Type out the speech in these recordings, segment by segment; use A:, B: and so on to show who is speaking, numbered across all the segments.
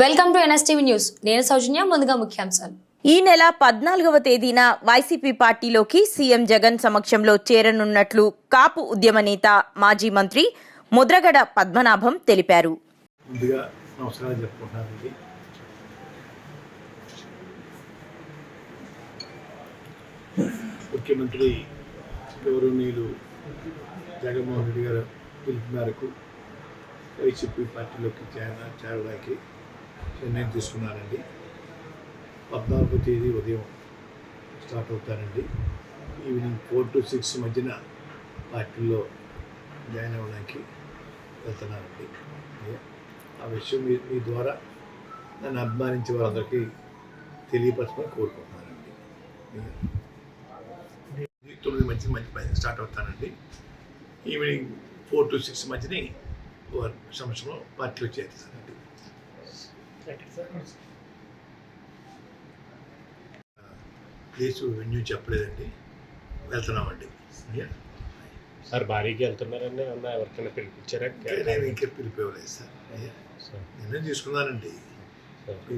A: Welcome to NSTV news. నేను సౌజన్య ముందుగా ముఖ్యాంశాలు.
B: ఈ నెల పద్నాలుగవ తేదీన వైసీపీ పార్టీలోకి సీఎం జగన్ సమక్షంలో చేరనున్నట్లు కాపు ఉద్యమ నేత మాజీ మంత్రి ముద్రగడ పద్మనాభం తెలిపారు.
C: ముందుగా నమస్కారం చెప్పుకుంటున్నానండి ముఖ్యమంత్రి గౌరవనీయులు జగన్మోహన్ రెడ్డి గారు పిలుపు మేరకు వైసీపీ పార్టీలోకి చేర చేరడానికి నిర్ణయం తీసుకున్నానండి. పద్నాలుగో తేదీ ఉదయం స్టార్ట్ అవుతానండి. ఈవినింగ్ ఫోర్ టు సిక్స్ మధ్యన పార్టీలో జాయిన్ అవ్వడానికి వెళ్తున్నానండి. ఆ విషయం మీ మీ ద్వారా నన్ను అభిమానించే వాళ్ళందరికీ తెలియపరచమని కోరుకుంటున్నానండి. తొమ్మిది మధ్య మంచి స్టార్ట్ అవుతానండి. ఈవినింగ్ ఫోర్ టు సిక్స్ మధ్యని సంవత్సరంలో పార్టీలో చేరుతాను. ప్లేస్ వెన్యూ చెప్పలేదండి. వెళ్తున్నామండి.
D: సార్ భారీగా వెళ్తున్నారండి. అన్న ఎవరికైనా పిలిపించారా?
C: నేను ఇంకా పిలిపివ్వలేదు సార్. నిర్ణయం తీసుకున్నానండి.
D: సార్.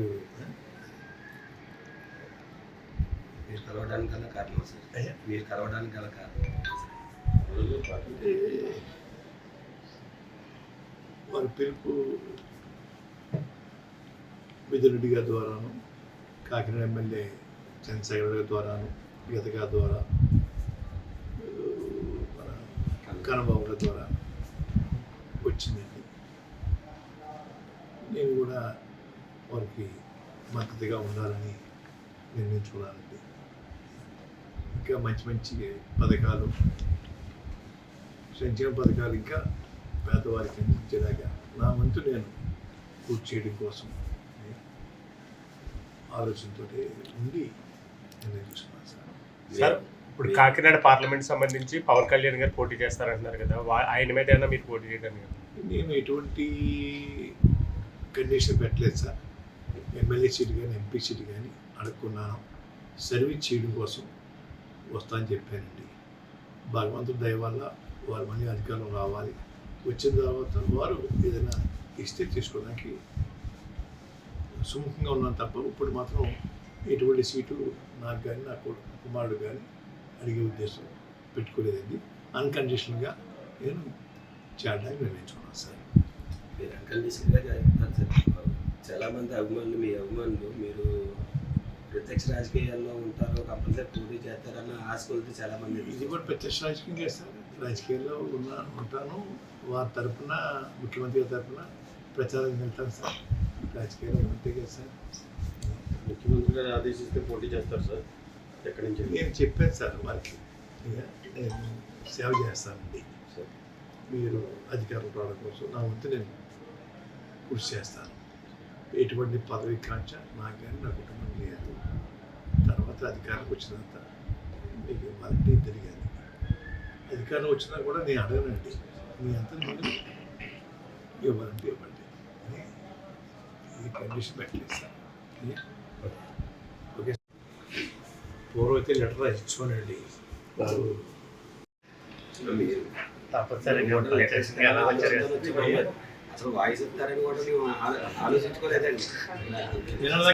C: మీరు
E: కలవడానికి గల కారణం సార్.
C: అయ్యా?
E: మీరు కలవడానికి గల కారణం.
C: వారి పిలుపు మిథునుడి గారి ద్వారాను కాకినాడ ఎమ్మెల్యే చంద్రశేఖర్ గారి ద్వారాను గీత గారి ద్వారా ఆ, మన కనబాబు గారి ద్వారా వచ్చిందండి. నేను కూడా వారికి మద్దతుగా ఉండాలని నిర్ణయించుకున్నానండి ఇంకా మంచి మంచి పథకాలు సంక్షేమ పథకాలు ఇంకా పేదవారికి అందించేలాగా నా వంతు నేను పూర్తి చేయడం కోసం ఆలోచనతో ఉండి నిర్ణయం తీసుకున్నాను సార్.
D: సార్ ఇప్పుడు కాకినాడ పార్లమెంట్ సంబంధించి పవన్ కళ్యాణ్ గారు పోటీ చేస్తారంటున్నారు కదా ఆయన మీద ఏమైనా మీరు పోటీ చేయడానికి
C: నేను ఎటువంటి కండిషన్ పెట్టలేదు సార్. ఎమ్మెల్యే సీట్ కానీ ఎంపీ సీట్ కానీ అడుక్కున్నాను సర్వీస్ చేయడం కోసం వస్తా అని చెప్పానండి. భగవంతుడి దయ వల్ల వారు మళ్ళీ అధికారం రావాలి. వచ్చిన తర్వాత వారు ఏదైనా ఇస్తే తీసుకోవడానికి సుముఖంగా ఉన్నాను తప్ప ఇప్పుడు మాత్రం ఎటువంటి సీటు నాకు కానీ నా కుమారుడు కానీ అడిగే ఉద్దేశం పెట్టుకోలేదండి. అన్కండిషన్గా నేను చేరడానికి నిర్ణయించుకున్నాను సార్.
E: మీరు అన్కండిషన్గా చెప్తారు సార్. చాలా మంది అభిమానులు మీ అభిమానులు మీరు ప్రత్యక్ష రాజకీయాల్లో ఉంటారు కంపల్సరీ పోటీ చేస్తారన్న ఆశ కొలితే చాలా మంది
C: ఇది కూడా ప్రత్యక్ష రాజకీయం చేస్తాను రాజకీయాల్లో ఉన్న ఉంటాను. వారి తరపున ముఖ్యమంత్రి గారి తరపున ప్రచారం వెళ్తాను సార్. రాజకీయాల్లో ఉంటే కదా సార్.
F: ముఖ్యమంత్రి గారు ఆదేశిస్తే పోటీ చేస్తారు సార్. ఎక్కడి నుంచి?
C: నేను చెప్పాను సార్ వారికి. నేను సేవ చేస్తానండి.
F: సార్.
C: మీరు అధికారం రావడం కోసం నా వంతు నేను కృషి చేస్తాను. ఎటువంటి పదవి కాంక్ష నాకు కానీ నా కుటుంబం లేదు. తర్వాత అధికారం వచ్చినంత మీకు ఇవ్వాలంటే తిరిగాను అధికారం వచ్చినా కూడా నేను అడగనండి. మీ అంత నేను ఇవ్వాలంటే కండిషన్ పెట్టలేదు? ఓకే పూర్వం అయితే లెటర్
D: తప్పనిసరిగా
E: అసలు వాయిస్ ఇస్తారని కూడా ఆలోచించుకోలేదండి.